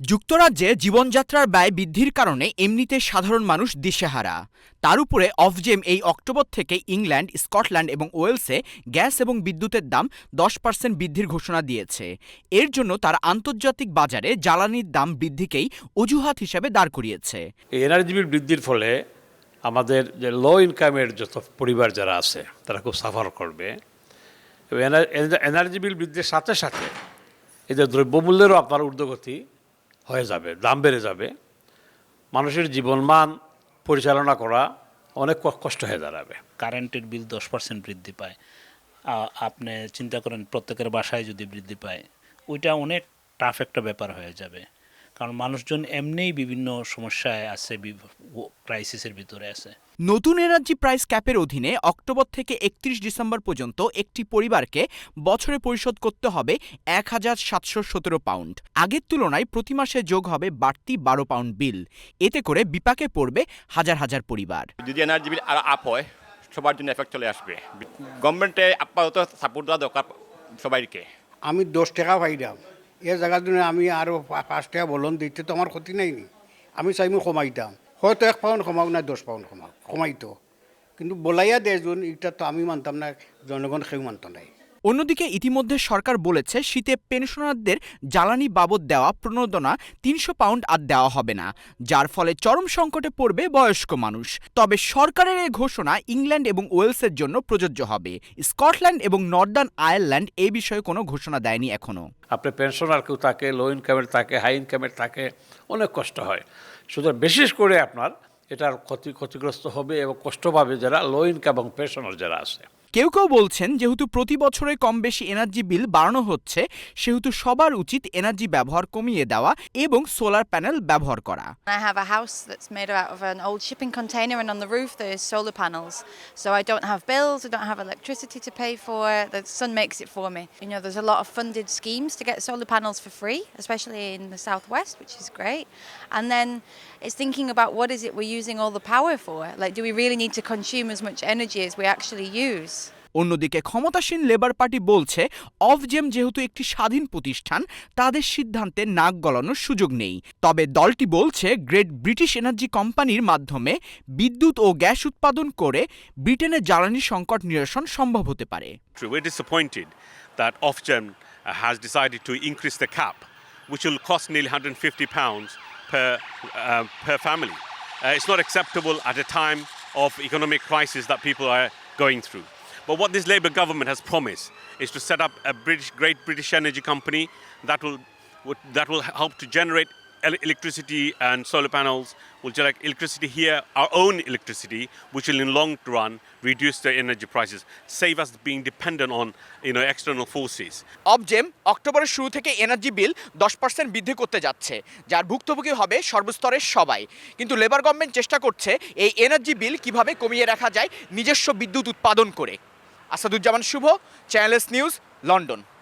যুক্তরাজ্যে জীবনযাত্রার ব্যয় বৃদ্ধির কারণে এমনিতে সাধারণ মানুষ দিশেহারা। তার উপরে অফজেম এই অক্টোবর থেকে ইংল্যান্ড, স্কটল্যান্ড এবং ওয়েলসে গ্যাস এবং বিদ্যুতের দাম দশ পার্সেন্ট বৃদ্ধির ঘোষণা দিয়েছে। এর জন্য তার আন্তর্জাতিক বাজারে জ্বালানির দাম বৃদ্ধিকেই অজুহাত হিসেবে দাঁড় করিয়েছে। এই এনার্জি বিল বৃদ্ধির ফলে আমাদের যে লো ইনকামের যত পরিবার যারা আছে, তারা খুব সাফার করবে। এনার্জি বিল বৃদ্ধির সাথে সাথে এদের দ্রব্যমূল্যেরও আপনার ঊর্ধ্বগতি হয়ে যাবে, দাম বেড়ে যাবে। মানুষের জীবনমান পরিচালনা করা অনেক কষ্ট হয়ে দাঁড়াবে। কারেন্টের বিল দশ পার্সেন্ট বৃদ্ধি পায়। আপনি চিন্তা করেন, প্রত্যেকের বাসায় যদি বৃদ্ধি পায়, ওইটা অনেক টাফ একটা ব্যাপার হয়ে যাবে। কারণ মানুষজন এমনিই বিভিন্ন সমস্যায় আছে ক্রাইসিসের ভিতরে আছে। নতুন এনার্জি প্রাইস ক্যাপের অধীনে অক্টোবর থেকে একত্রিশ ডিসেম্বর পর্যন্ত একটি পরিবারকে বছরে পরিশোধ করতে হবে এক হাজার সাতশো সতেরো পাউন্ড। আগের তুলনায় প্রতি মাসে যোগ হবে বাড়তি বারো পাউন্ড বিল। এতে করে বিপাকে পড়বে হাজার হাজার পরিবার। যদি এনার্জি বিল আরও আপ হয় সবার জন্য এফেক্ট চলে আসবে। গভর্নমেন্টে আপাতত সাপোর্ট দেওয়া দরকার সবাইকে। আমি দশ টাকা পাইলাম এ জায়গার জন্য আমি আরও পাঁচ টাকা বলন দিতে তো আমার ক্ষতি নাই আমি সোমাই কমাইতাম হয়তো এক পাউন্ড কমাও না দশ পাউন্ড কমাও কমাইতো কিন্তু বলাইয়া দেয়জন এটা তো আমি মানতাম না, জনগণ সেও মানত নাই। অন্যদিকে ইতিমধ্যে সরকার বলেছে শীতে পেনশনারদের জ্বালানি বাবদ দেওয়া প্রণোদনা তিনশো পাউন্ড আর দেওয়া হবে না, যার ফলে চরম সংকটে পড়বে বয়স্ক মানুষ। তবে সরকারের এই ঘোষণা ইংল্যান্ড এবং ওয়েলসের জন্য প্রযোজ্য হবে। স্কটল্যান্ড এবং নর্দার্ন আয়ারল্যান্ড এই বিষয়ে কোনো ঘোষণা দেয়নি এখনও আপনি পেনশনার কেউ থাকে লো ইনকামের থাকে হাই ইনকামের থাকে, অনেক কষ্ট হয়। সুতরাং বিশেষ করে আপনার এটার ক্ষতি, ক্ষতিগ্রস্ত হবে এবং কষ্ট পাবে যারা লো ইনকাম এবং পেনশনার যারা আছে। কেউ কেউ বলছেন যেহেতু প্রতি বছরে কম বেশি এনার্জি বিল বাড়ানো হচ্ছে সেহেতু সবার উচিত এনার্জি ব্যবহার কমিয়ে দেওয়া এবং সোলার প্যানেল ব্যবহার করা I have a house that's made out of an old shipping container, and on the roof there's solar panels. So I don't have bills, I don't have electricity to pay for. The sun makes it for me. You know, there's a lot of funded schemes to get solar panels for free, especially in the southwest, which is great. And then it's thinking about what is it we're using all the power for? Like, do we really need to consume as much energy as we actually use? অন্যদিকে ক্ষমতাসীন labour party বলছে অফজেম যেহেতু একটি স্বাধীন প্রতিষ্ঠান তাদের সিদ্ধান্তে নাক গলানোর সুযোগ নেই তবে দলটি বলছে গ্রেট ব্রিটিশ এনার্জি কোম্পানির মাধ্যমে বিদ্যুৎ ও গ্যাস উৎপাদন করে ব্রিটেনের জ্বালানি সংকট নিরসন সম্ভব হতে পারে which will cost nearly 150 pounds per, uh, per family. Uh, it's not acceptable at a time of economic crisis that people are going through. But what this Labour government has promised is to set up a British, great British energy company that will that will help to generate electricity and solar panels will generate electricity here, our own electricity, which will in long run reduce the energy prices, save us being dependent on you know external forces. অবজেম অক্টোবরের শুরু থেকে energy বিল দশ percent বৃদ্ধি করতে যাচ্ছে যার ভুক্তভোগী হবে সর্বস্তরের সবাই কিন্তু লেবার গভর্নমেন্ট চেষ্টা করছে এই এনার্জি বিল কীভাবে কমিয়ে রাখা যায় নিজস্ব বিদ্যুৎ উৎপাদন করে Asaduzzaman Shuvo Channel S news London